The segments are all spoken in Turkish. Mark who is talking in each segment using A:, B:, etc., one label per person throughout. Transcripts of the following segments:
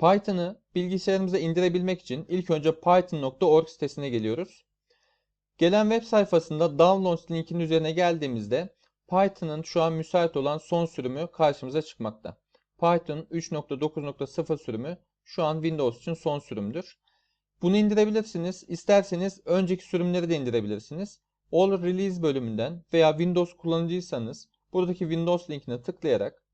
A: Python'ı bilgisayarımıza indirebilmek için ilk önce python.org sitesine geliyoruz. Gelen web sayfasında Downloads linkinin üzerine geldiğimizde Python'ın şu an müsait olan son sürümü karşımıza çıkmakta. Python 3.9.0 sürümü şu an Windows için son sürümdür. Bunu indirebilirsiniz. İsterseniz önceki sürümleri de indirebilirsiniz. All Release bölümünden veya Windows kullanıcıysanız buradaki Windows linkine tıklayarak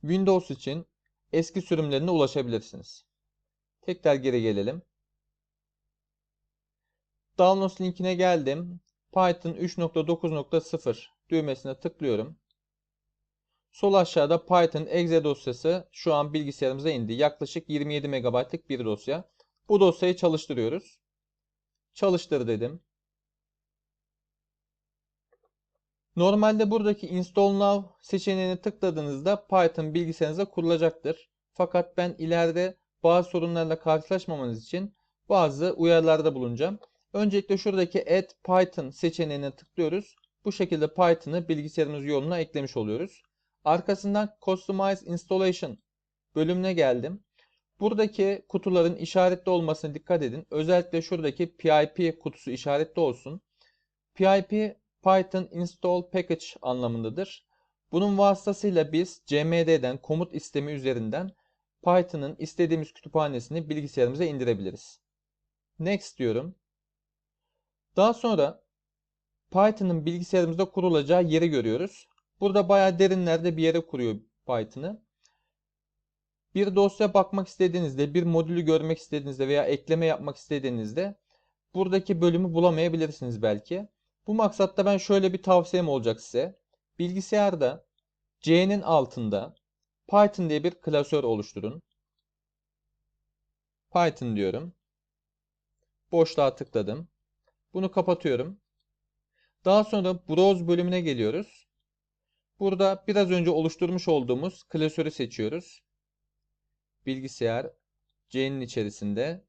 A: Windows için eski sürümlerine ulaşabilirsiniz. Tekrar geri gelelim. Downloads linkine geldim. Python 3.9.0 düğmesine tıklıyorum. Sol aşağıda Python exe dosyası şu an bilgisayarımıza indi. Yaklaşık 27 MB'lık bir dosya. Bu dosyayı çalıştırıyoruz. Çalıştır dedim. Normalde buradaki Install Now seçeneğini tıkladığınızda Python bilgisayarınıza kurulacaktır. Fakat ben ileride bazı sorunlarla karşılaşmamanız için bazı uyarılarda bulunacağım. Öncelikle şuradaki Add Python seçeneğine tıklıyoruz. Bu şekilde Python'ı bilgisayarımız yoluna eklemiş oluyoruz. Arkasından Customize Installation bölümüne geldim. Buradaki kutuların işaretli olmasına dikkat edin. Özellikle şuradaki PIP kutusu işaretli olsun. PIP Python Install Package anlamındadır. Bunun vasıtasıyla biz cmd'den komut istemi üzerinden Python'ın istediğimiz kütüphanesini bilgisayarımıza indirebiliriz. Next diyorum. Daha sonra Python'ın bilgisayarımızda kurulacağı yeri görüyoruz. Burada bayağı derinlerde bir yere kuruyor Python'ı. Bir dosya bakmak istediğinizde, bir modülü görmek istediğinizde veya ekleme yapmak istediğinizde buradaki bölümü bulamayabilirsiniz belki. Bu maksatta ben şöyle bir tavsiyem olacak size. Bilgisayarda C'nin altında Python diye bir klasör oluşturun. Python diyorum. Boşluğa tıkladım. Bunu kapatıyorum. Daha sonra Browse bölümüne geliyoruz. Burada biraz önce oluşturmuş olduğumuz klasörü seçiyoruz. Bilgisayar C'nin içerisinde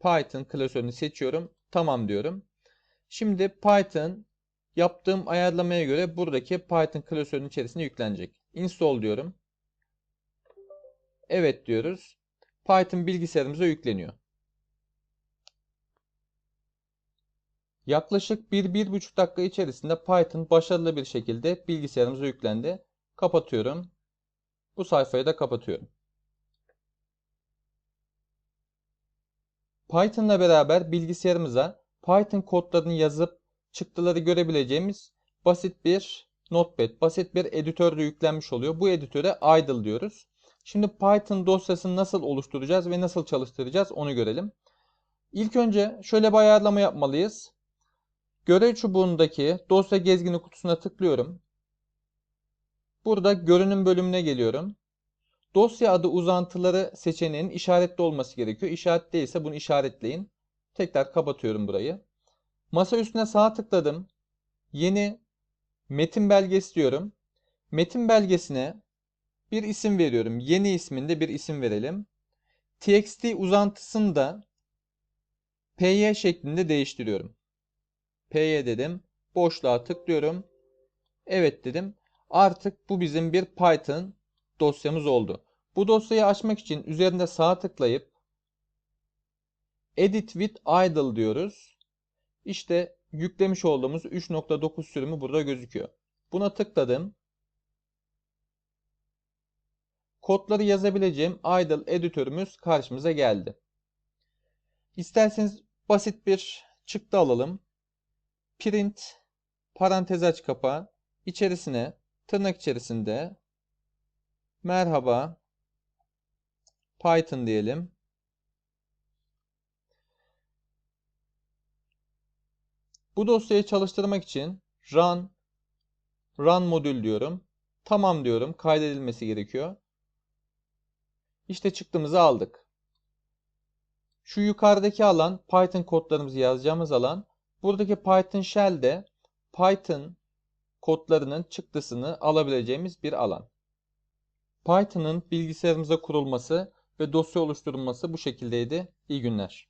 A: Python klasörünü seçiyorum. Tamam diyorum. Şimdi Python yaptığım ayarlamaya göre buradaki Python klasörünün içerisine yüklenecek. Install diyorum. Evet diyoruz. Python bilgisayarımıza yükleniyor. Yaklaşık 1-1,5 dakika içerisinde Python başarılı bir şekilde bilgisayarımıza yüklendi. Kapatıyorum. Bu sayfayı da kapatıyorum. Python'la beraber bilgisayarımıza Python kodlarını yazıp çıktıları görebileceğimiz basit bir notepad, basit bir editör de yüklenmiş oluyor. Bu editöre idle diyoruz. Şimdi Python dosyasını nasıl oluşturacağız ve nasıl çalıştıracağız onu görelim. İlk önce şöyle bir ayarlama yapmalıyız. Görev çubuğundaki dosya gezgini kutusuna tıklıyorum. Burada görünüm bölümüne geliyorum. Dosya adı uzantıları seçeneğinin işaretli olması gerekiyor. İşaret değilse bunu işaretleyin. Tekrar kapatıyorum burayı. Masa üstüne sağ tıkladım. Yeni metin belgesi diyorum. Metin belgesine bir isim veriyorum. Yeni isminde bir isim verelim. TXT uzantısını da PY şeklinde değiştiriyorum. PY dedim. Boşluğa tıklıyorum. Evet dedim. Artık bu bizim bir Python dosyamız oldu. Bu dosyayı açmak için üzerinde sağ tıklayıp Edit with idle diyoruz. İşte yüklemiş olduğumuz 3.9 sürümü burada gözüküyor. Buna tıkladım. Kodları yazabileceğim idle editörümüz karşımıza geldi. İsterseniz basit bir çıktı alalım. Print parantez aç kapa içerisine tırnak içerisinde merhaba Python diyelim. Bu dosyayı çalıştırmak için run run modül diyorum. Tamam diyorum. Kaydedilmesi gerekiyor. İşte çıktığımızı aldık. Şu yukarıdaki alan Python kodlarımızı yazacağımız alan. Buradaki Python Shell'de Python kodlarının çıktısını alabileceğimiz bir alan. Python'ın bilgisayarımıza kurulması ve dosya oluşturulması bu şekildeydi. İyi günler.